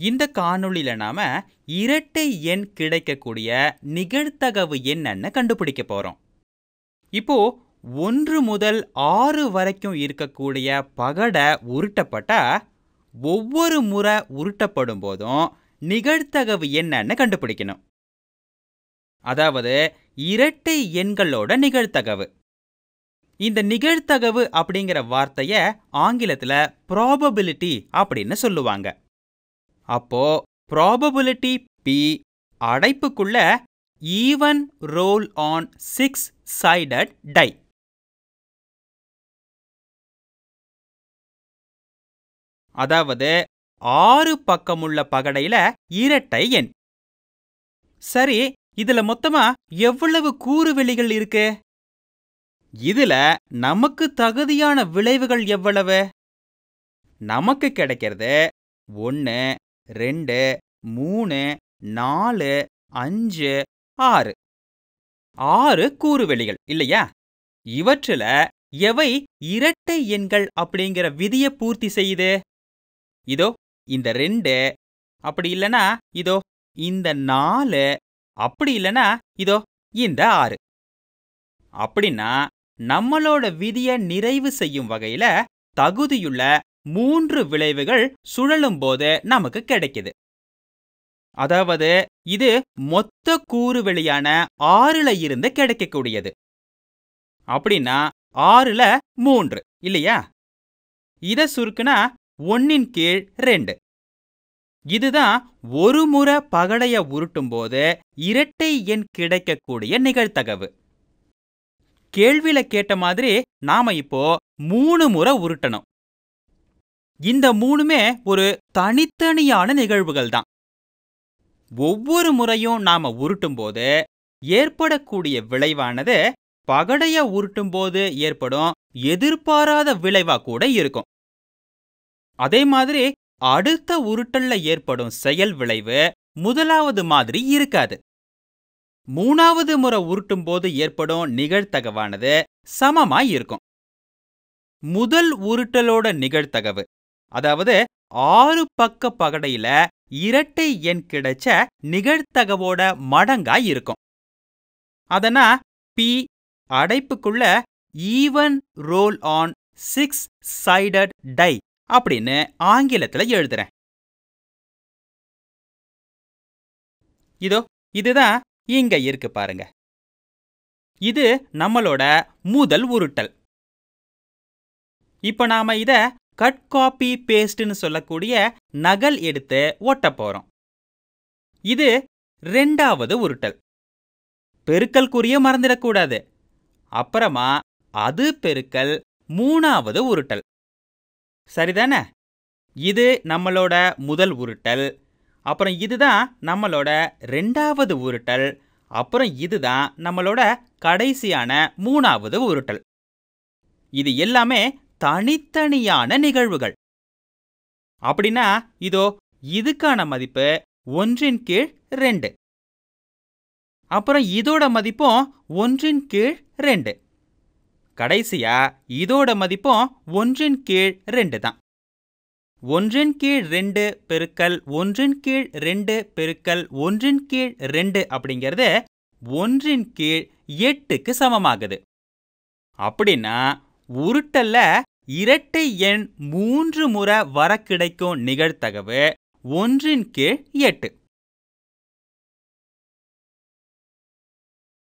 இந்த காணொளியில் நாம் இரட்டை எண் கிடைக்கக்கூடிய நிகழ்த்தகவு என்னன்னு கண்டுபிடிக்க போகிறோம் இப்போ ஒன்று முதல் ஆறு வரைக்கும் இருக்கக்கூடிய பகடை உருட்டப்பட்டா ஒவ்வொரு முறை உருட்டப்படும் போதும் நிகழ்த்தகவு என்னன்னு கண்டுபிடிக்கணும். அதாவது இரட்டை எண்களோட நிகழ்த்தகவு இந்த நிகழ்த்தகவு அப்படிங்கிற வார்த்தையை ஆங்கிலத்தில் ப்ராபபிலிட்டி அப்படின்னு சொல்லுவாங்க. அப்போ probability P அடைப்புக்குள்ள even roll on six sided die அதாவது ஆறு பக்கமுள்ள பகடையில இரட்டை எண். சரி இதுல மொத்தமா எவ்வளவு கூறுவெளிகள் இருக்கு? இதுல நமக்கு தகுதியான விளைவுகள் எவ்வளவு? நமக்கு கிடைக்கிறது ஒன்று ரெண்டு மூணு நாலு அஞ்சு ஆறு. ஆறு கூறுவெளிகள் இல்லையா? இவற்றுல எவை இரட்டை எண்கள் அப்படிங்கிற விதியை பூர்த்தி செய்யுது? இதோ இந்த ரெண்டு அப்படி இல்லனா இதோ இந்த நாலு அப்படி இல்லனா இதோ இந்த ஆறு. அப்படின்னா நம்மளோட விதியை நிறைவு செய்யும் வகையில தகுதியுள்ள மூன்று விளைவுகள் சுழலும் போது நமக்கு கிடைக்குது. அதாவது இது மொத்த கூறு வெளியான ஆறுல இருந்து கிடைக்கக்கூடியது. அப்படின்னா ஆறுல மூன்று இல்லையா? இத சுருக்குனா ஒன்னின் கீழ் ரெண்டு. இதுதான் ஒரு முறை பகடைய உருட்டும் போது இரட்டை எண் கிடைக்கக்கூடிய நிகழ்த்தகவு கேள்வியில கேட்ட மாதிரி நாம இப்போ மூணு முறை உருட்டணும். இந்த மூணுமே ஒரு தனித்தனியான நிகழ்வுகள் தான் ஒவ்வொரு முறையும் நாம உருட்டும் போது ஏற்படக்கூடிய விளைவானது பகடைய உருட்டும் போது ஏற்படும் எதிர்பாராத விளைவா கூட இருக்கும். அதே மாதிரி அடுத்த உருட்டல்ல ஏற்படும் செயல் விளைவு முதலாவது மாதிரி இருக்காது. மூணாவது முறை உருட்டும் போது ஏற்படும் நிகழ்தகவானது சமமாய் இருக்கும். முதல் உருட்டலோட நிகழ்த்தகவு அதாவது ஆறு பக்க பகடையில இரட்டை எண் கிடைச்ச நிகழ்த்தகவோட மடங்காய் இருக்கும். அதனா P அடைப்புக்குள்ள even roll on six sided die அப்படின்னு ஆங்கிலத்துல எழுதுறேன். இதோ இதுதான் இங்க இருக்கு பாருங்க. இது நம்மளோட முதல் உருட்டல். இப்ப நாம இத கட் காப்பி பேஸ்ட்னு சொல்லக்கூடிய நகல் எடுத்து ஒட்ட போறோம். இது ரெண்டாவது உருட்டல். பெருக்கல் குறிய மறந்துடக்கூடாது அப்புறமா அது பெருக்கல் மூணாவது உருட்டல். சரிதானே? இது நம்மளோட முதல் உருட்டல். அப்புறம் இதுதான் நம்மளோட ரெண்டாவது உருட்டல். அப்புறம் இதுதான் நம்மளோட கடைசியான மூணாவது உருட்டல். இது எல்லாமே தனித்தனியான நிகழ்வுகள். அப்படின்னா இதோ இதுக்கான மதிப்பு ஒன்றின் கீழ் ரெண்டு. அப்புறம் இதோட மதிப்பும் ஒன்றின் கீழ் ரெண்டு. கடைசியா இதோட மதிப்பும் ஒன்றின் கீழ் ரெண்டு தான். ஒன்றின் கீழ் ரெண்டு பெருக்கல் ஒன்றின் கீழ் ரெண்டு பெருக்கல் ஒன்றின் கீழ் ரெண்டு அப்படிங்கிறது ஒன்றின் கீழ் எட்டுக்கு சமமாகுது. அப்படின்னா உருட்டல்ல இரட்டை எண் மூன்று முறை வர கிடைக்கும் நிகழ்த்தகவு ஒன்றின் கீழ் எட்டு.